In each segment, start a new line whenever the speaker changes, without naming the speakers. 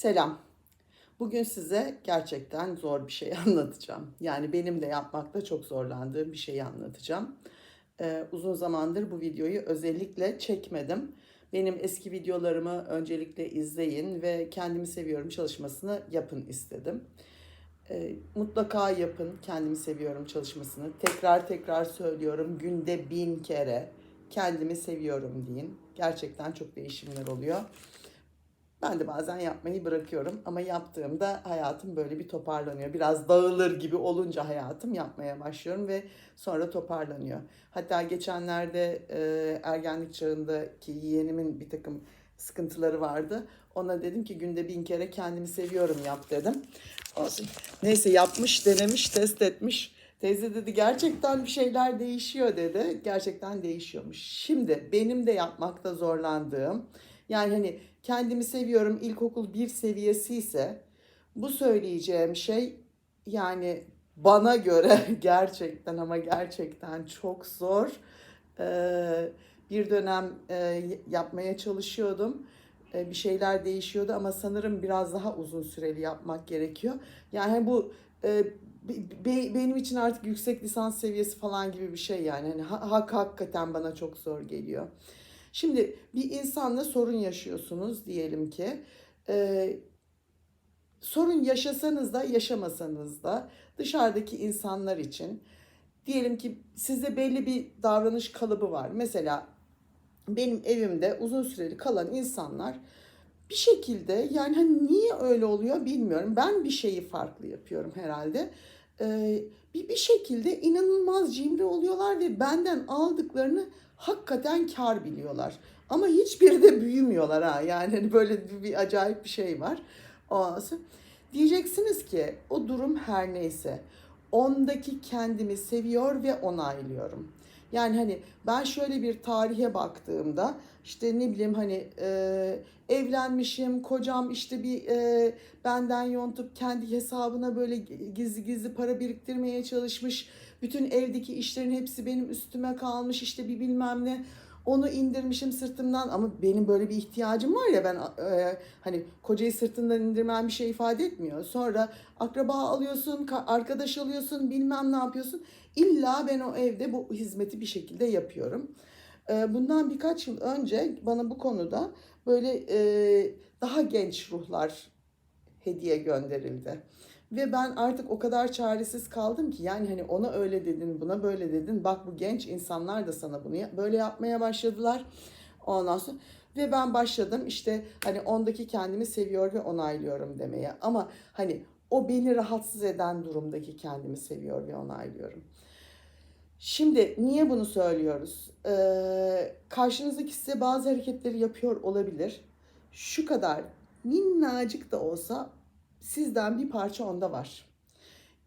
Selam. Bugün size gerçekten zor bir şey anlatacağım. Yani benim de yapmakta çok zorlandığım bir şeyi anlatacağım. Ee, uzun zamandır bu videoyu özellikle çekmedim. Benim eski videolarımı öncelikle izleyin ve kendimi seviyorum çalışmasını yapın istedim. Ee, mutlaka yapın kendimi seviyorum çalışmasını. Tekrar tekrar söylüyorum günde bin kere kendimi seviyorum deyin. Gerçekten çok değişimler oluyor. Ben de bazen yapmayı bırakıyorum ama yaptığımda hayatım böyle bir toparlanıyor. Biraz dağılır gibi olunca hayatım yapmaya başlıyorum ve sonra toparlanıyor. Hatta geçenlerde e, ergenlik çağındaki yeğenimin bir takım sıkıntıları vardı. Ona dedim ki günde bin kere kendimi seviyorum yap dedim. Olsun. Neyse yapmış, denemiş, test etmiş. Teyze dedi gerçekten bir şeyler değişiyor dedi. Gerçekten değişiyormuş. Şimdi benim de yapmakta zorlandığım yani hani kendimi seviyorum ilkokul bir seviyesi ise bu söyleyeceğim şey yani bana göre gerçekten ama gerçekten çok zor. Ee, bir dönem e, yapmaya çalışıyordum. E, bir şeyler değişiyordu ama sanırım biraz daha uzun süreli yapmak gerekiyor. Yani bu e, be- benim için artık yüksek lisans seviyesi falan gibi bir şey yani. Hani ha- hak hakikaten bana çok zor geliyor. Şimdi bir insanla sorun yaşıyorsunuz diyelim ki. Ee, sorun yaşasanız da yaşamasanız da dışarıdaki insanlar için diyelim ki sizde belli bir davranış kalıbı var. Mesela benim evimde uzun süreli kalan insanlar bir şekilde yani hani niye öyle oluyor bilmiyorum. Ben bir şeyi farklı yapıyorum herhalde. Ee, bir, bir şekilde inanılmaz cimri oluyorlar ve benden aldıklarını hakikaten kar biliyorlar. Ama hiçbiri de büyümüyorlar ha. Yani hani böyle bir, bir acayip bir şey var. Ondan sonra diyeceksiniz ki o durum her neyse ondaki kendimi seviyor ve onaylıyorum. Yani hani ben şöyle bir tarihe baktığımda işte ne bileyim hani e, evlenmişim, kocam işte bir e, benden yontup kendi hesabına böyle gizli gizli para biriktirmeye çalışmış. Bütün evdeki işlerin hepsi benim üstüme kalmış işte bir bilmem ne. Onu indirmişim sırtımdan ama benim böyle bir ihtiyacım var ya ben e, hani kocayı sırtından indirmem bir şey ifade etmiyor. Sonra akraba alıyorsun, ka- arkadaş alıyorsun, bilmem ne yapıyorsun. İlla ben o evde bu hizmeti bir şekilde yapıyorum. E, bundan birkaç yıl önce bana bu konuda böyle e, daha genç ruhlar hediye gönderildi. Ve ben artık o kadar çaresiz kaldım ki yani hani ona öyle dedin, buna böyle dedin. Bak bu genç insanlar da sana bunu böyle yapmaya başladılar. Ondan sonra ve ben başladım işte hani ondaki kendimi seviyor ve onaylıyorum demeye. Ama hani o beni rahatsız eden durumdaki kendimi seviyor ve onaylıyorum. Şimdi niye bunu söylüyoruz? Ee, karşınızdaki size bazı hareketleri yapıyor olabilir. Şu kadar minnacık da olsa sizden bir parça onda var.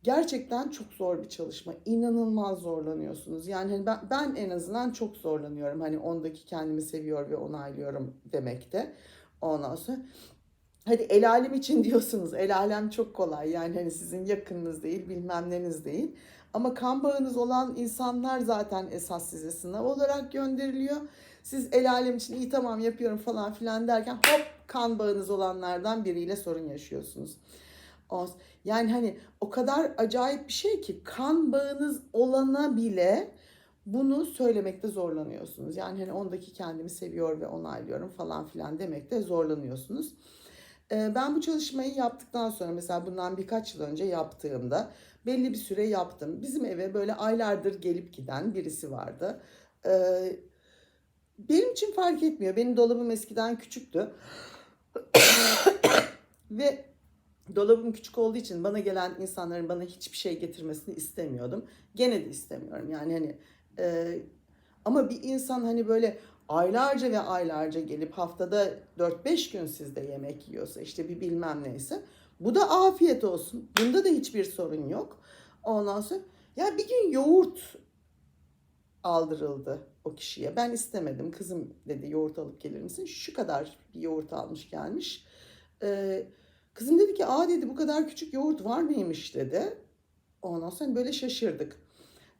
Gerçekten çok zor bir çalışma. İnanılmaz zorlanıyorsunuz. Yani hani ben, ben en azından çok zorlanıyorum. Hani ondaki kendimi seviyor ve onaylıyorum demekte. Ondan sonra Hadi el alem için diyorsunuz. El alem çok kolay. Yani hani sizin yakınınız değil, bilmem neniz değil. Ama kan bağınız olan insanlar zaten esas size sınav olarak gönderiliyor. Siz el alem için iyi tamam yapıyorum falan filan derken hop kan bağınız olanlardan biriyle sorun yaşıyorsunuz. Yani hani o kadar acayip bir şey ki kan bağınız olana bile bunu söylemekte zorlanıyorsunuz. Yani hani ondaki kendimi seviyor ve onaylıyorum falan filan demekte zorlanıyorsunuz. Ee, Ben bu çalışmayı yaptıktan sonra mesela bundan birkaç yıl önce yaptığımda belli bir süre yaptım. Bizim eve böyle aylardır gelip giden birisi vardı. Ee, Benim için fark etmiyor. Benim dolabım eskiden küçüktü. Ve dolabım küçük olduğu için bana gelen insanların bana hiçbir şey getirmesini istemiyordum. Gene de istemiyorum. Yani hani e, ama bir insan hani böyle aylarca ve aylarca gelip haftada 4-5 gün sizde yemek yiyorsa işte bir bilmem neyse bu da afiyet olsun. Bunda da hiçbir sorun yok. Ondan sonra ya bir gün yoğurt aldırıldı o kişiye. Ben istemedim. Kızım dedi yoğurt alıp gelir misin? Şu kadar bir yoğurt almış gelmiş. Ee, kızım dedi ki aa dedi bu kadar küçük yoğurt var mıymış dedi. Ondan sonra böyle şaşırdık.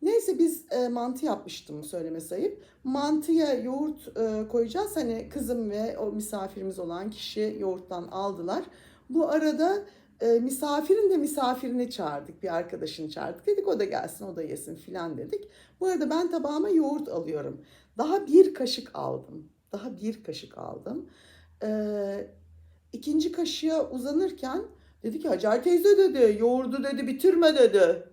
Neyse biz e, mantı yapmıştım söylemesi ayıp. Mantıya yoğurt e, koyacağız. Hani kızım ve o misafirimiz olan kişi yoğurttan aldılar. Bu arada e, misafirin de misafirini çağırdık. Bir arkadaşını çağırdık. Dedik o da gelsin o da yesin filan dedik. Bu arada ben tabağıma yoğurt alıyorum. Daha bir kaşık aldım. Daha bir kaşık aldım. Ee, ikinci kaşığa uzanırken dedi ki Hacer teyze dedi yoğurdu dedi bitirme dedi.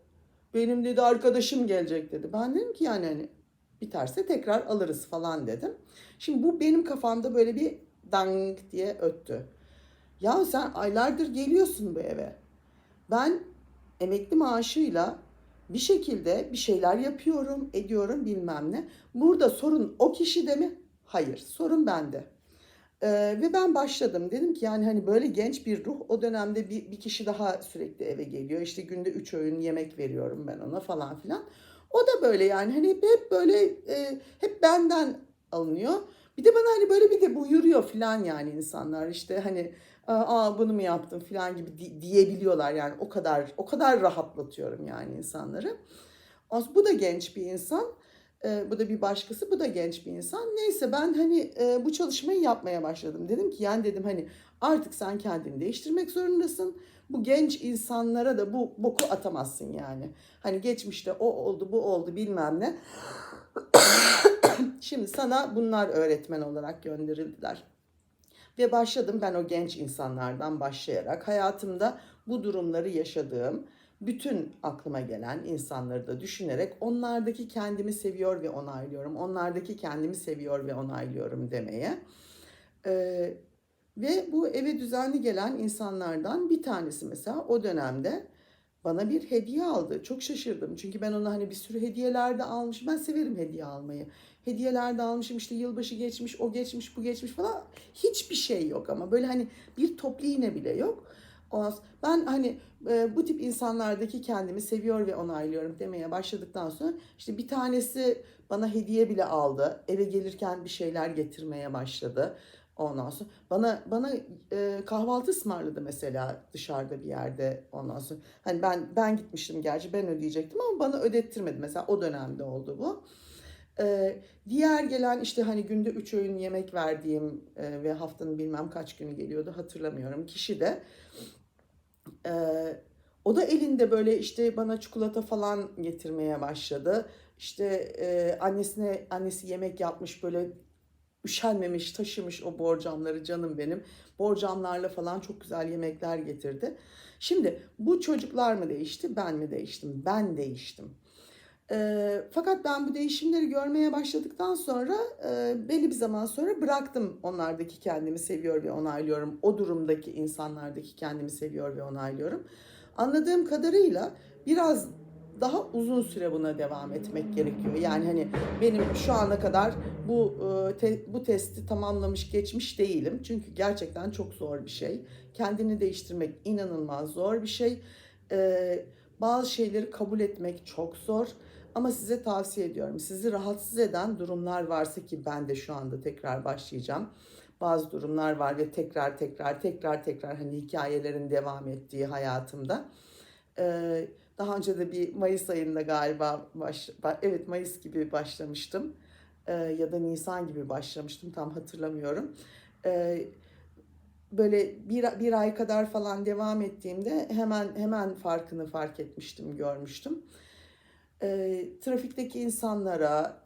Benim dedi arkadaşım gelecek dedi. Ben dedim ki yani hani biterse tekrar alırız falan dedim. Şimdi bu benim kafamda böyle bir dang diye öttü. Ya sen aylardır geliyorsun bu eve. Ben emekli maaşıyla bir şekilde bir şeyler yapıyorum, ediyorum bilmem ne. Burada sorun o kişide mi? Hayır, sorun bende. Ee, ve ben başladım. Dedim ki yani hani böyle genç bir ruh o dönemde bir, bir kişi daha sürekli eve geliyor. İşte günde üç öğün yemek veriyorum ben ona falan filan. O da böyle yani hani hep, hep böyle e, hep benden alınıyor. Bir de bana hani böyle bir de buyuruyor filan yani insanlar işte hani aa bunu mu yaptın filan gibi di- diyebiliyorlar yani o kadar o kadar rahatlatıyorum yani insanları. Bu da genç bir insan. Ee, bu da bir başkası, bu da genç bir insan. Neyse ben hani e, bu çalışmayı yapmaya başladım. Dedim ki yani dedim hani artık sen kendini değiştirmek zorundasın. Bu genç insanlara da bu boku atamazsın yani. Hani geçmişte o oldu, bu oldu bilmem ne. Şimdi sana bunlar öğretmen olarak gönderildiler. Ve başladım ben o genç insanlardan başlayarak hayatımda bu durumları yaşadığım bütün aklıma gelen insanları da düşünerek onlardaki kendimi seviyor ve onaylıyorum. Onlardaki kendimi seviyor ve onaylıyorum demeye. Ee, ve bu eve düzenli gelen insanlardan bir tanesi mesela o dönemde bana bir hediye aldı. Çok şaşırdım. Çünkü ben ona hani bir sürü hediyeler de almışım. Ben severim hediye almayı. Hediyeler de almışım işte yılbaşı geçmiş, o geçmiş, bu geçmiş falan. Hiçbir şey yok ama böyle hani bir toplu iğne bile yok. Ben hani e, bu tip insanlardaki kendimi seviyor ve onaylıyorum demeye başladıktan sonra işte bir tanesi bana hediye bile aldı. Eve gelirken bir şeyler getirmeye başladı. Ondan sonra bana bana e, kahvaltı ısmarladı mesela dışarıda bir yerde ondan sonra. Hani ben ben gitmiştim gerçi ben ödeyecektim ama bana ödettirmedi mesela o dönemde oldu bu. Ee, diğer gelen işte hani günde üç öğün yemek verdiğim e, ve haftanın bilmem kaç günü geliyordu hatırlamıyorum kişi de e, o da elinde böyle işte bana çikolata falan getirmeye başladı. İşte e, annesine annesi yemek yapmış böyle üşenmemiş taşımış o borcamları canım benim. Borcamlarla falan çok güzel yemekler getirdi. Şimdi bu çocuklar mı değişti ben mi değiştim? Ben değiştim. E, fakat ben bu değişimleri görmeye başladıktan sonra e, belli bir zaman sonra bıraktım onlardaki kendimi seviyor ve onaylıyorum. O durumdaki insanlardaki kendimi seviyor ve onaylıyorum. Anladığım kadarıyla biraz daha uzun süre buna devam etmek gerekiyor. Yani hani benim şu ana kadar bu e, te, bu testi tamamlamış geçmiş değilim. Çünkü gerçekten çok zor bir şey. Kendini değiştirmek inanılmaz zor bir şey. E, bazı şeyleri kabul etmek çok zor. Ama size tavsiye ediyorum. Sizi rahatsız eden durumlar varsa ki ben de şu anda tekrar başlayacağım. Bazı durumlar var ve tekrar tekrar tekrar tekrar hani hikayelerin devam ettiği hayatımda. Ee, daha önce de bir Mayıs ayında galiba baş, evet Mayıs gibi başlamıştım. Ee, ya da Nisan gibi başlamıştım tam hatırlamıyorum. Ee, böyle bir, bir ay kadar falan devam ettiğimde hemen hemen farkını fark etmiştim, görmüştüm e, trafikteki insanlara,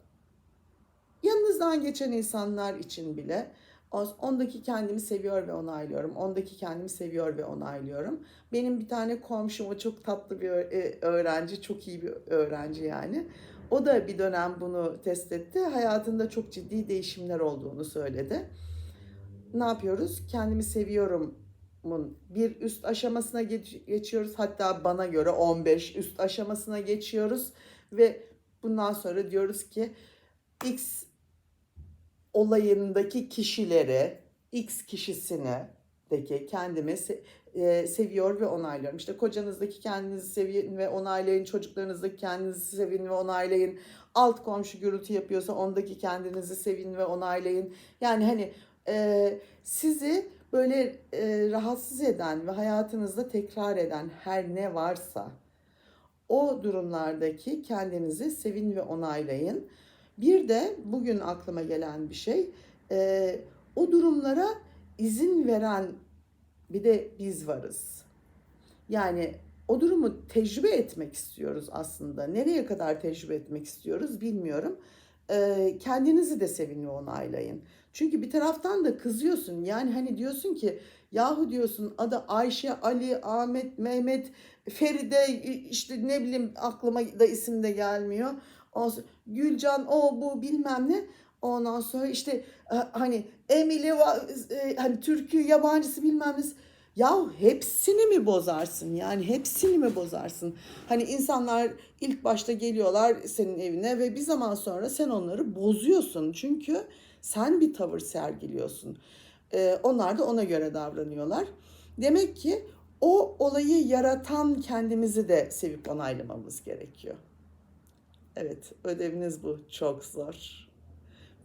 yanınızdan geçen insanlar için bile ondaki kendimi seviyor ve onaylıyorum. Ondaki kendimi seviyor ve onaylıyorum. Benim bir tane komşum o çok tatlı bir öğrenci, çok iyi bir öğrenci yani. O da bir dönem bunu test etti. Hayatında çok ciddi değişimler olduğunu söyledi. Ne yapıyoruz? Kendimi seviyorum bir üst aşamasına geç, geçiyoruz. Hatta bana göre 15 üst aşamasına geçiyoruz ve bundan sonra diyoruz ki X olayındaki kişileri, X kişisine deki kendimi e, seviyor ve onaylıyorum. İşte kocanızdaki kendinizi sevin ve onaylayın, çocuklarınızdaki kendinizi sevin ve onaylayın. Alt komşu gürültü yapıyorsa ondaki kendinizi sevin ve onaylayın. Yani hani e, sizi böyle e, rahatsız eden ve hayatınızda tekrar eden her ne varsa o durumlardaki kendinizi sevin ve onaylayın. Bir de bugün aklıma gelen bir şey, e, o durumlara izin veren bir de biz varız. Yani o durumu tecrübe etmek istiyoruz aslında. Nereye kadar tecrübe etmek istiyoruz bilmiyorum. Ee, kendinizi de sevin ve onaylayın. Çünkü bir taraftan da kızıyorsun. Yani hani diyorsun ki yahu diyorsun adı Ayşe, Ali, Ahmet, Mehmet, Feride işte ne bileyim aklıma da isim de gelmiyor. Gülcan o bu bilmem ne. Ondan sonra işte e, hani Emily e, hani türkü yabancısı bilmem ne. Ya hepsini mi bozarsın? Yani hepsini mi bozarsın? Hani insanlar ilk başta geliyorlar senin evine ve bir zaman sonra sen onları bozuyorsun. Çünkü sen bir tavır sergiliyorsun. Ee, onlar da ona göre davranıyorlar. Demek ki o olayı yaratan kendimizi de sevip onaylamamız gerekiyor. Evet, ödeviniz bu. Çok zor.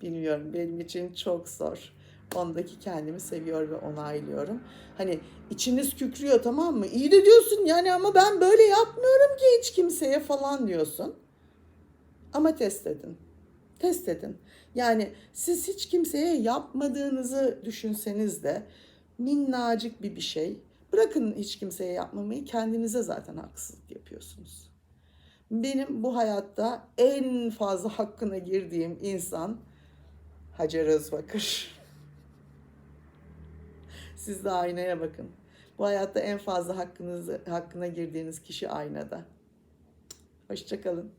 Bilmiyorum, benim için çok zor. Ondaki kendimi seviyor ve onaylıyorum. Hani içiniz kükrüyor tamam mı? İyi de diyorsun yani ama ben böyle yapmıyorum ki hiç kimseye falan diyorsun. Ama test edin. Test edin. Yani siz hiç kimseye yapmadığınızı düşünseniz de minnacık bir bir şey. Bırakın hiç kimseye yapmamayı kendinize zaten haksızlık yapıyorsunuz. Benim bu hayatta en fazla hakkına girdiğim insan Hacer Özbakır. Siz de aynaya bakın. Bu hayatta en fazla hakkınızı, hakkına girdiğiniz kişi aynada. Hoşçakalın.